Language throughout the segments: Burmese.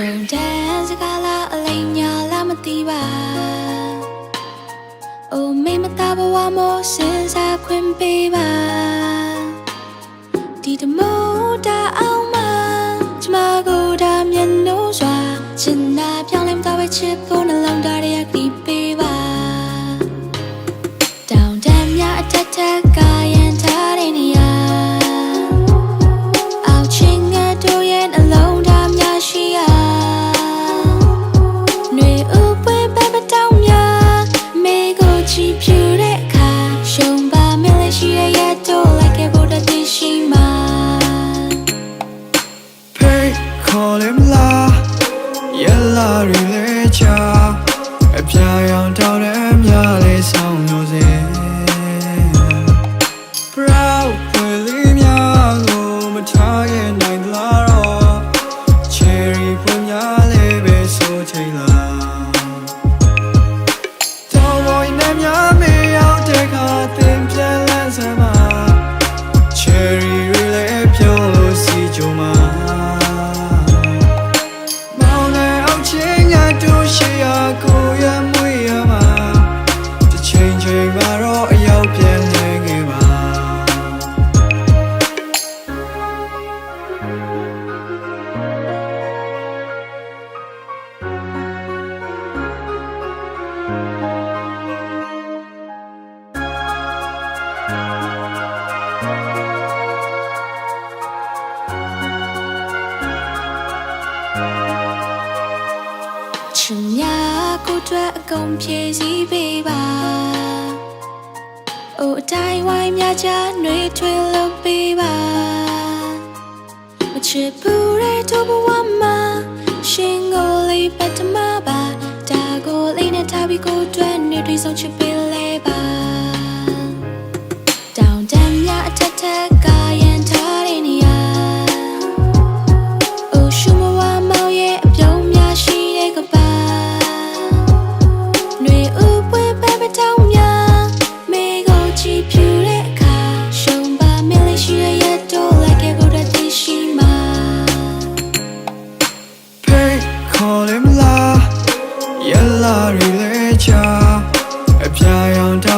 ရှုံတန်းစကားလားအလိမ်ညာလားမသိပါအိုမေမသားဘဝမို့စဉ်းစားခွင့်ပေးပါဒီတမို့တာအောင်မကျမကိုဒါမျက်နှာစွာချင်နာပြောင်းလဲမတော့ပဲချစ်ဖို့ call him la Yella relacha အပြာရောင်တောင်းတဲ့မြလေးဆောင်မျိုးစင် Proud ဖွယ်လေးများကိုမထားရဲ့နိုင်သလားတော့ Cherry ဖွယ်များလေးပဲဆိုချိန်လားတောင်းပေါ်နဲ့များမေးရောက်တဲ့ခါတင်ပြန်လန်းစမ်းမှာ Cherry တွေလည်းပြုံးလို့စီကြမှာမော ချင်များကိုအတွက်အကုန်ဖြည့်စည်းပေးပါအိုအတိုင်းဝိုင်းများ ချနှွေထွေးလို့ပေးပါမချစ်ဘူးတဲ့တို့ဘဝမှာရှင်ကိုလေးပတ်တမပါဒါကိုလေးနဲ့ထားပြီးကိုအတွက်နေတွေဆုံးချစ် Hey call him la Yella relacha အပြာရောင်တော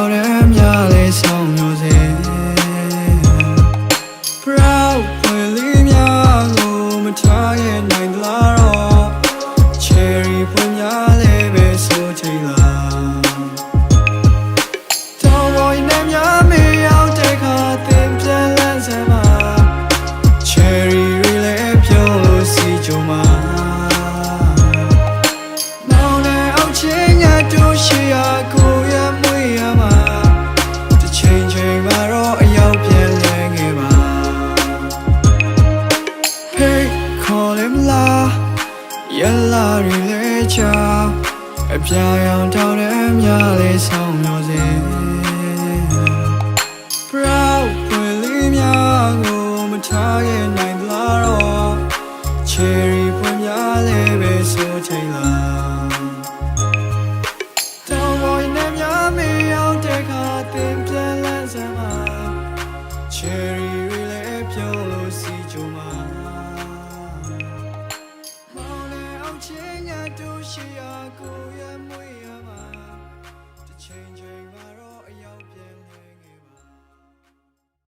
Yella relacha အပြာရောင်တောင်းတဲ့မြလေးဆောင်မျိုးစင် Proud ဖွယ်လေးများကိုမထားရဲ့နိုင်သလားတော့ Cherry ဖွယ်များလေးပဲဆိုချိန်လားတောင်းပေါ်နဲ့များမေးရောက်တဲ့ခါတင်ပြန်လန်းစမ်းမှာ Cherry ရှိရာကိုရ